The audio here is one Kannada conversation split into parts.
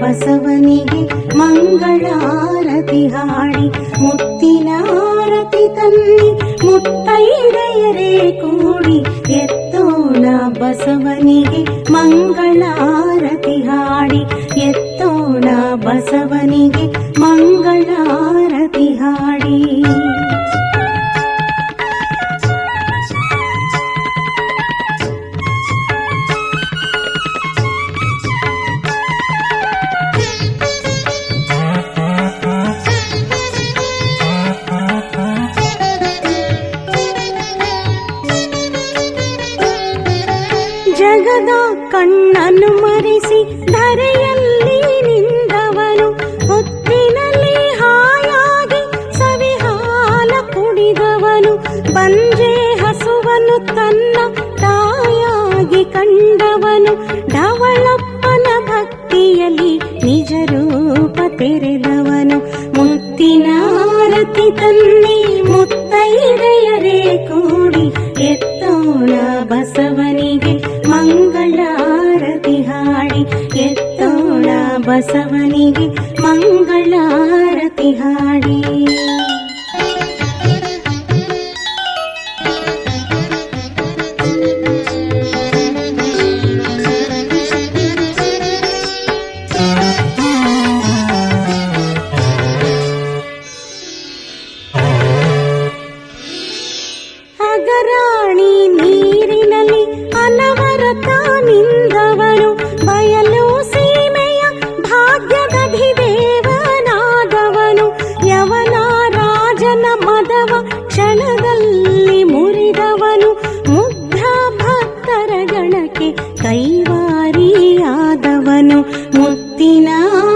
ಬಸವನಿಗೆ ಮಂಗಳಾರತಿ ಹಾಡಿ ಮುತ್ತಿನ ಆರತಿ ತನ್ನಿ ಮುತ್ತೈದೆಯರೇ ಕೂಡಿ ಎತ್ತೋಣ ಬಸವನಿಗೆ ಮಂಗಳಾರತಿ ಹಾಡಿ ಎತ್ತೋಣ ಬಸವನಿಗೆ ಮಂಗಳಾರತಿ ಹಾಡಿ ಕಣ್ಣನ್ನು ಮರೆಸಿ ಧರೆಯಲ್ಲಿ ನಿಂದವನು, ಹೊತ್ತಿನಲ್ಲಿ ಹಾಯಾಗಿ ಸವಿಹಾಲ ಕುಡಿದವನು. ಪಂಜೆ ಹಸುವನು ತನ್ನ ತಾಯಾಗಿ ಕಂಡವನು. ಢವಳಪ್ಪನ ಭಕ್ತಿಯಲ್ಲಿ ನಿಜ ರೂಪ ತೆರೆದವನು. ಮುತ್ತಿನ ಆರತಿ ತನ್ನಿ ಮುತ್ತೈದೆಯರೇ ಕೂಡಿ ಎತ್ತೋಣ ಬಸವನಿಗೆ. ಬಸವನಿಗೆ ಮಂಗಳಾರತಿ ಹಾಡಿ. ಗಣಕ್ಕೆ ಕೈವಾರಿಯಾದವನು. ಮುತ್ತಿನ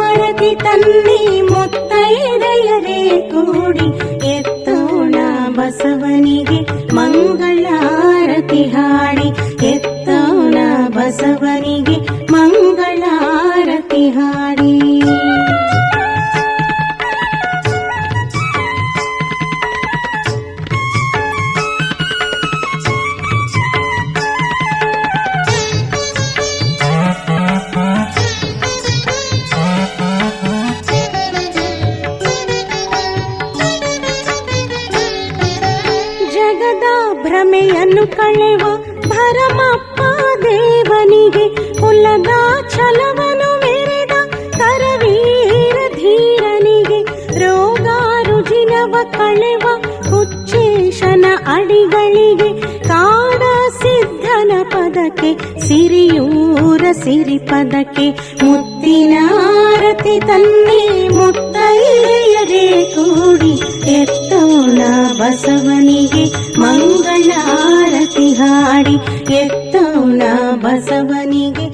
ಆರತಿ ತನ್ನಿ ಮುತ್ತೈದೆಯರೇ ಕೂಡಿ ಎತ್ತೋಣ ಬಸವನಿಗೆ ಮಂಗಳಾರತಿ ಹಾಡಿ. ಎತ್ತೋಣ ಬಸವನಿಗೆ ಕುಲದ ಛಲವನು ಮೆರೆದ ಕರವೀರ ಧೀರನಿಗೆ ರೋಗ ರುಜಿನವ ಕಳೆವ ಹುಚ್ಚೇಶನ ಅಡಿಗಳಿಗೆ ಕಾಡ ಸಿದ್ಧನ ಪದಕ್ಕೆ ಸಿರಿಯೂರ ಸಿರಿ ಪದಕ್ಕೆ ಮುತ್ತಿನ ಆರತಿ ತನ್ನಿ ಮುತ್ತೈಯರೇ ಕೂಡಿ ಎತ್ತೋಣ ಬಸವನಿಗೆ ಮಂಗಳಾರತಿ ಹಾಡಿ ಎತ್ತ ಬಸವನಿಗೆ